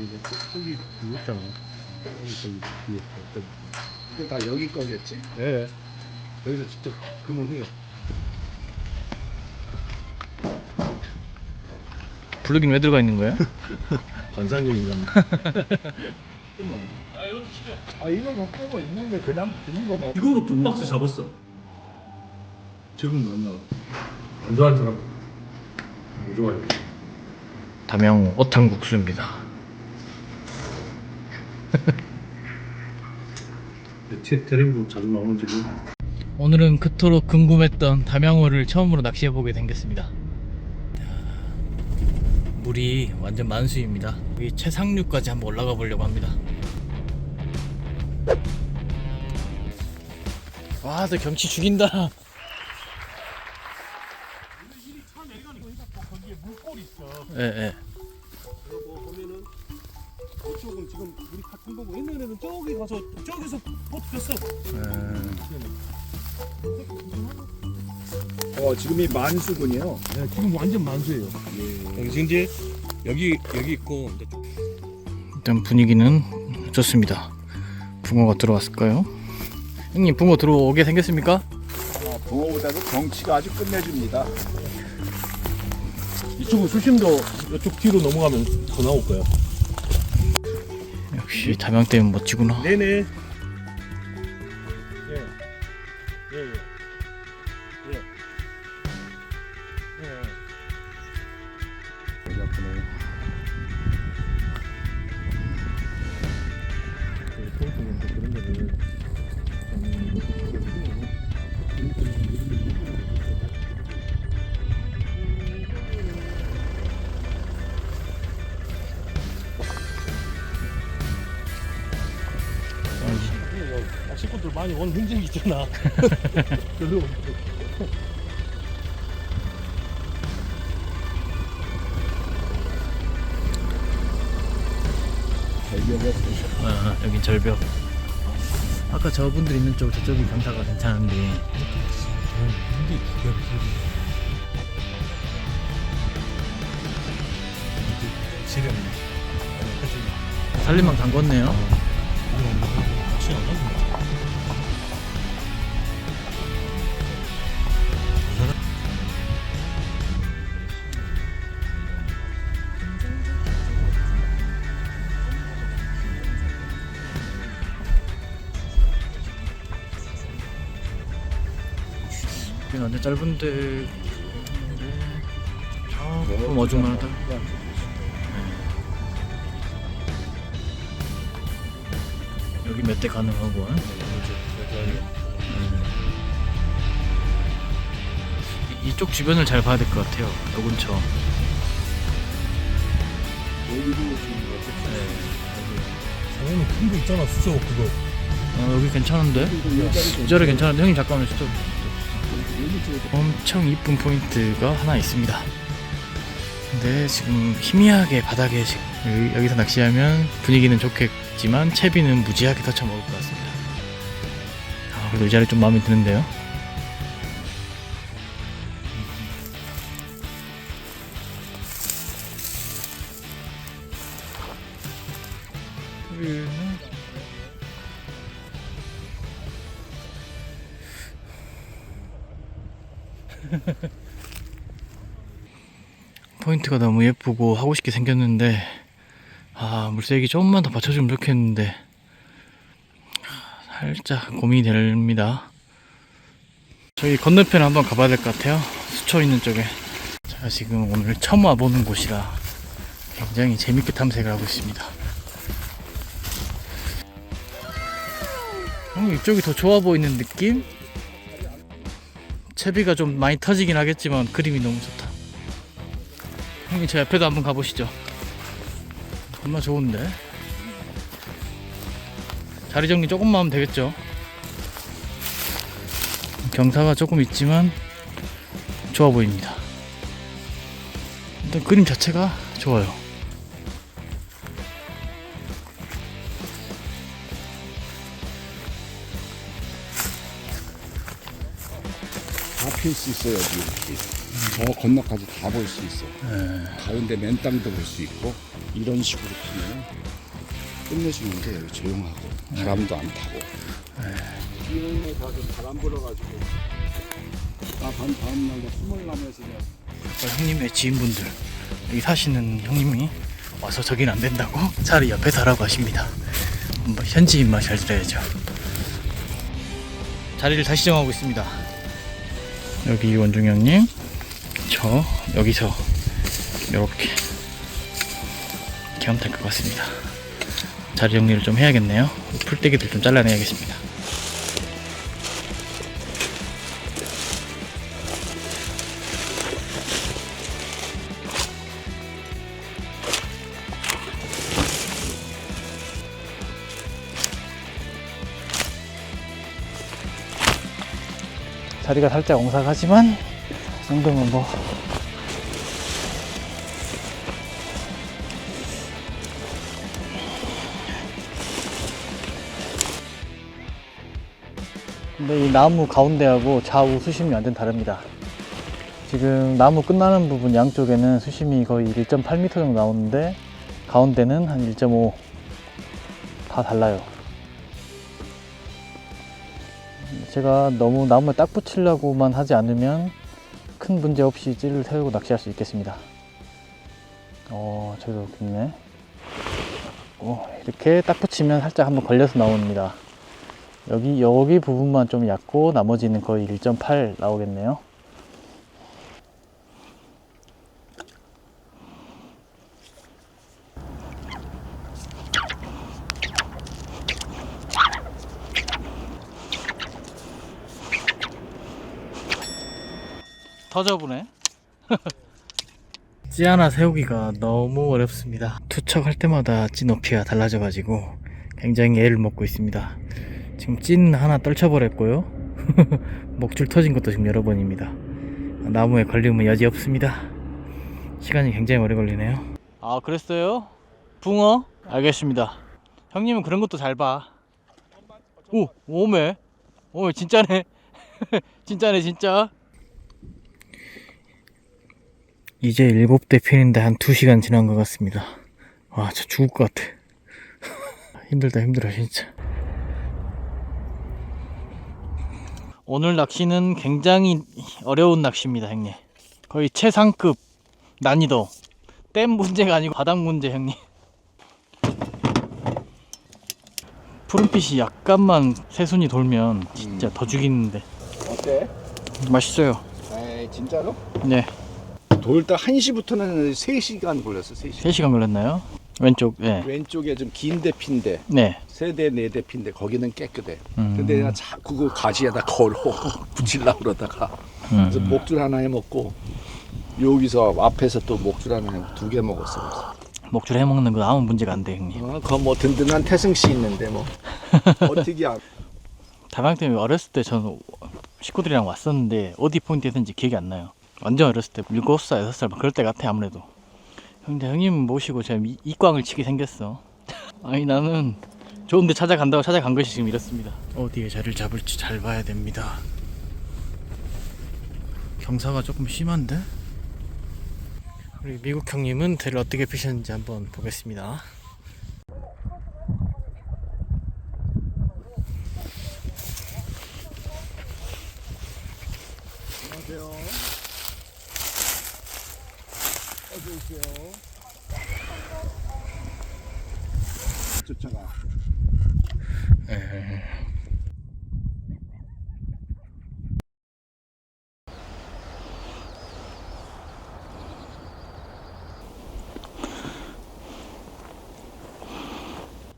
이제 거기 있잖아. 거기 저기 뒤에 어떤. 이거 다 여기 거겠지? 예. 여기서 직접 금은해요. 블루긴 왜 들어가 있는 거예요? 관상용이잖아. 아 이거 갖고 거 있는데 그냥 주는 거 봐. 이거로 두 박스 잡았어. 지금 만나. 안 좋아할 사람. 안 좋아해. 담양 어탕국수입니다. 테- 텔레비전 자주 나오는 지금. 오늘은 그토록 궁금했던 담양어를 처음으로 낚시해보게 생겼습니다. 물이 완전 만수입니다. 여기 최상류까지 한번 올라가 보려고 합니다. 와, 저 경치 죽인다. 예, 예. 같은 거고 옛날에는 저기 가서 저기서 보트 폈어. 어 지금이 만수군요. 네, 지금 완전 만수예요. 여기 지금 이제 여기 여기 있고 이제 쭉 일단 분위기는 좋습니다. 붕어가 들어왔을까요? 형님, 붕어 들어오게 생겼습니까? 어, 붕어보다도 경치가 아주 끝내줍니다. 이쪽은 수심도 이쪽 뒤로 넘어가면 더 나올 거야. 역시 담양댐은 멋지구나. 네네. 온 흔적이 있잖아. 별로 대기업에 아, 여긴 절벽. 아까 저분들 있는 쪽 저쪽이 경사가 괜찮은데 근데 기가 지름 살림망 담궜네요. 안여 긴 완전 짧은데 조금 어중간하다. 여기 몇 대 가능하고. 어? 이- 이쪽 주변을 잘 봐야 될 것 같아요. 요 근처. 당연히 큰거 있잖아 수저 그거 어, 여기 괜찮은데? 이 자리 괜찮은데 형님 잠깐만 스톱. 엄청 이쁜 포인트가 하나 있습니다. 근데 지금 희미하게 바닥에 여기서 낚시하면 분위기는 좋겠지만 채비는 무지하게 터쳐먹을 것 같습니다. 아, 그래도 이 자리 좀 마음에 드는데요. 예쁘고 하고 싶게 생겼는데 아 물색이 조금만 더 받쳐주면 좋겠는데 아, 살짝 고민이 됩니다. 저희 건너편 한번 가봐야 될 것 같아요. 수초 있는 쪽에. 제가 지금 오늘 처음 와보는 곳이라 굉장히 재밌게 탐색을 하고 있습니다. 어, 이쪽이 더 좋아 보이는 느낌? 채비가 좀 많이 터지긴 하겠지만 그림이 너무 좋다 형님 저 옆에도 한번 가보시죠. 겁나 좋은데. 자리 정리 조금만 하면 되겠죠? 경사가 조금 있지만 좋아 보입니다. 일단 그림 자체가 좋아요. 다 필 수 있어요 이렇게. 저 건너까지 다 볼 수 있어. 가운데 맨 땅도 볼 수 있고 이런 식으로 피면 끝내주는데 여기 조용하고 바람도 안 타고. 이런에 가서 바람 불어가지고 나 밤 다음 날에 숨을 나면서 그냥 어, 형님의 지인분들 여기 사시는 형님이 와서 저긴 안 된다고 차라리 옆에 사라고 하십니다. 뭐 현지인 맛이 잘 들어야죠. 자리를 다시 정하고 있습니다. 여기 원중 형님, 저 여기서 이렇게 이렇게 하면 될 것 같습니다. 자리 정리를 좀 해야겠네요. 풀떼기들 좀 잘라내야겠습니다. 자리가 살짝 엉삭하지만 이 정도면 뭐. 근데 이 나무 가운데하고 좌우 수심이 완전 다릅니다. 지금 나무 끝나는 부분 양쪽에는 수심이 거의 1.8m 정도 나오는데 가운데는 한 1.5 다 달라요. 제가 너무 나무에 딱 붙이려고만 하지 않으면 큰 문제 없이 찌를 세우고 낚시할 수 있겠습니다. 어, 저기도 깊네. 어, 이렇게 딱 붙이면 살짝 한번 걸려서 나옵니다. 여기, 여기 부분만 좀 얕고 나머지는 거의 1.8 나오겠네요. 터져보네. 찌 하나 세우기가 너무 어렵습니다. 투척할 때마다 찌 높이가 달라져가지고 굉장히 애를 먹고 있습니다. 지금 찐 하나 떨쳐버렸고요. 목줄 터진 것도 지금 여러 번입니다. 나무에 걸리면 여지 없습니다. 시간이 굉장히 오래 걸리네요. 아, 그랬어요? 붕어? 알겠습니다. 형님은 그런 것도 잘 봐. 오, 오메. 오메, 진짜네. 진짜네, 진짜. 이제 일곱 대 편인데 한 두 시간 지난 것 같습니다. 와, 저 죽을 것 같아. 힘들다, 힘들어, 진짜. 오늘 낚시는 굉장히 어려운 낚시입니다, 형님. 거의 최상급 난이도. 댐 문제가 아니고 바닥 문제, 형님. 푸른빛이 약간만 새순이 돌면 진짜 더 죽이는데. 어때? 맛있어요. 에이 진짜로? 네. 돌때 1시부터는 3시간 걸렸어 3시간 3시간 걸렸나요? 왼쪽, 네. 왼쪽에 좀긴 대피인데 네. 세대 네 대피인데 거기는 깨끗해 음. 근데 내가 자꾸 그 가지에다 걸어 붙이려고 그러다가 음. 그래서 목줄 하나 해 먹고 여기서 앞에서 또 목줄 하나 두 개 먹었어. 목줄 해 먹는 거 아무 문제가 안 돼, 형님. 어, 그뭐 든든한 태승 씨 있는데 뭐 어떻게 안 다방 때문에 어렸을 때 저는 식구들이랑 왔었는데 어디 포인트였는지 기억이 안 나요. 완전 어렸을 때 7살, 6살 막 그럴 때 같아 아무래도. 근데 형님 모시고 제가 이- 이광을 치게 생겼어. 아니 나는 좋은데 찾아간다고 찾아간 것이 지금 이렇습니다. 어디에 자리를 잡을지 잘 봐야 됩니다. 경사가 조금 심한데? 우리 미국 형님은 대를 어떻게 피셨는지 한번 보겠습니다. 안녕하세요 어서 오세요 쫓아가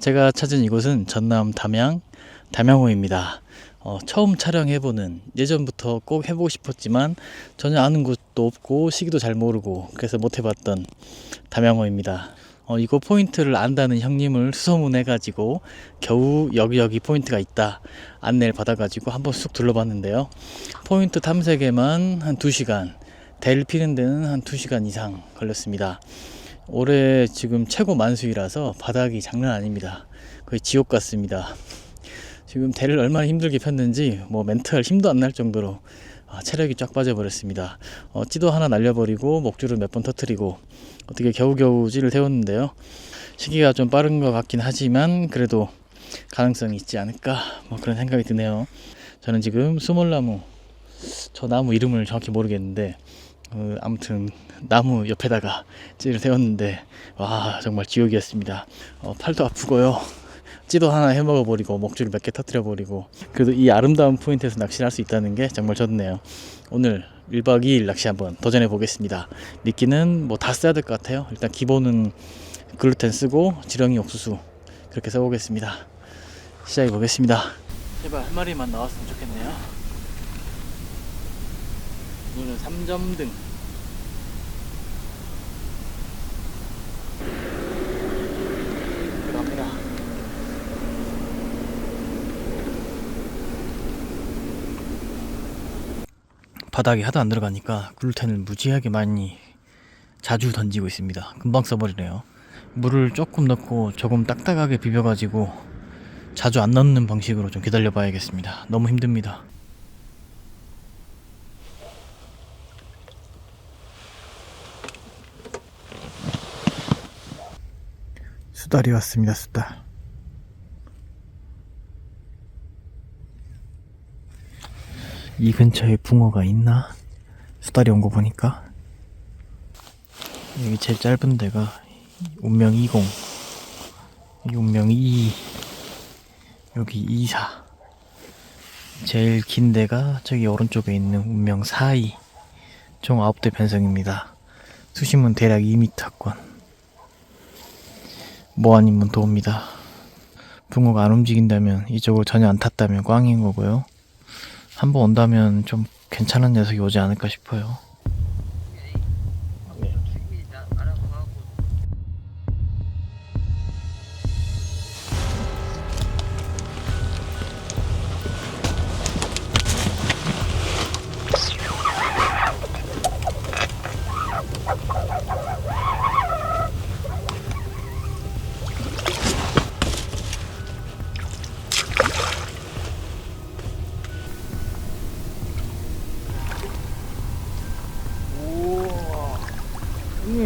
제가 찾은 이곳은 전남 담양 담양호입니다. 어, 처음 촬영해보는 예전부터 꼭 해보고 싶었지만 전혀 아는 곳도 없고 시기도 잘 모르고 그래서 못 해봤던 담양호입니다. 어, 이거 포인트를 안다는 형님을 수소문해가지고 겨우 여기 여기 포인트가 있다 안내를 받아가지고 한번 쑥 둘러봤는데요. 포인트 탐색에만 한 2시간, 델 피는 데는 한 2시간 이상 걸렸습니다. 올해 지금 최고 만수이라서 바닥이 장난 아닙니다. 거의 지옥 같습니다. 지금 대를 얼마나 힘들게 폈는지 뭐 멘트할 힘도 안 날 정도로 아, 아, 체력이 쫙 빠져버렸습니다. 어, 찌도 하나 날려버리고 목줄을 몇 번 터트리고 어떻게 겨우겨우 찌를 태웠는데요. 시기가 좀 빠른 것 같긴 하지만 그래도 가능성이 있지 않을까 뭐 그런 생각이 드네요. 저는 지금 수몰나무 저 나무 이름을 정확히 모르겠는데 어, 아무튼 나무 옆에다가 찌를 세웠는데 와 정말 지옥이었습니다. 어, 팔도 아프고요. 찌도 하나 해먹어 버리고 목줄을 몇 개 터뜨려 버리고 그래도 이 아름다운 포인트에서 낚시를 할 수 있다는 게 정말 좋네요. 오늘 1박 2일 낚시 한번 도전해 보겠습니다. 미끼는 뭐 다 써야 될 것 같아요. 일단 기본은 글루텐 쓰고 지렁이 옥수수 그렇게 써보겠습니다. 시작해 보겠습니다. 제발 한 마리만 나왔으면 좋겠네요. 오늘은 3점 등. 들어갑니다. 바닥에 하도 안 들어가니까 글루텐을 무지하게 많이 자주 던지고 있습니다. 금방 써버리네요. 물을 조금 넣고 조금 딱딱하게 비벼가지고 자주 안 넣는 방식으로 좀 기다려 봐야겠습니다. 너무 힘듭니다. 수달이 왔습니다. 수달. 이 근처에 붕어가 있나? 수달이 온 거 보니까. 여기 제일 짧은 데가 운명 20 여기 운명 2 여기 24 제일 긴 데가 저기 오른쪽에 있는 운명 42 총 9대 변성입니다. 수심은 대략 2m권. 뭐 아니면 도입니다. 붕어가 안 움직인다면 이쪽을 전혀 안 탔다면 꽝인 거고요 한 번 온다면 좀 괜찮은 녀석이 오지 않을까 싶어요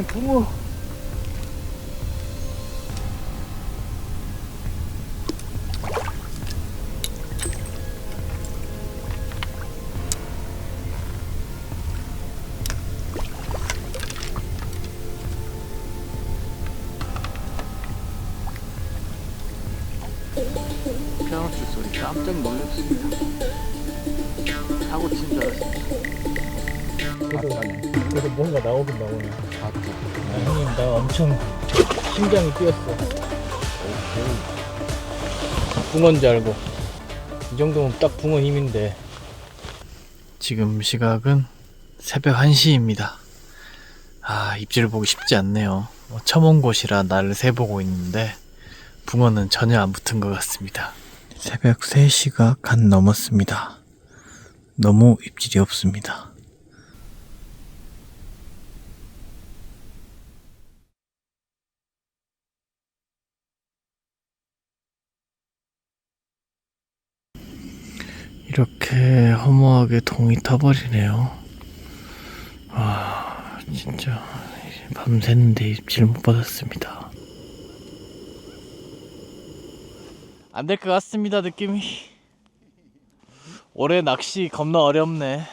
형님 붕어 피아노칠 소리 깜짝 놀랐습니다. 사고 친줄 알았습니다 그래서 뭔가 나오긴 나오네. 아, 형님 나 엄청 심장이 뛰었어. 붕어인 줄 알고. 이 정도면 딱 붕어 힘인데. 지금 시각은 새벽 1시입니다. 아 입질을 보기 쉽지 않네요. 뭐 처음 온 곳이라 나를 새보고 있는데 붕어는 전혀 안 붙은 것 같습니다. 새벽 3시가 간 넘었습니다. 너무 입질이 없습니다 이렇게 허무하게 동이 터버리네요. 아, 진짜 밤새는데 입질 못 받았습니다. 안 될 것 같습니다, 느낌이. 올해 낚시 겁나 어렵네.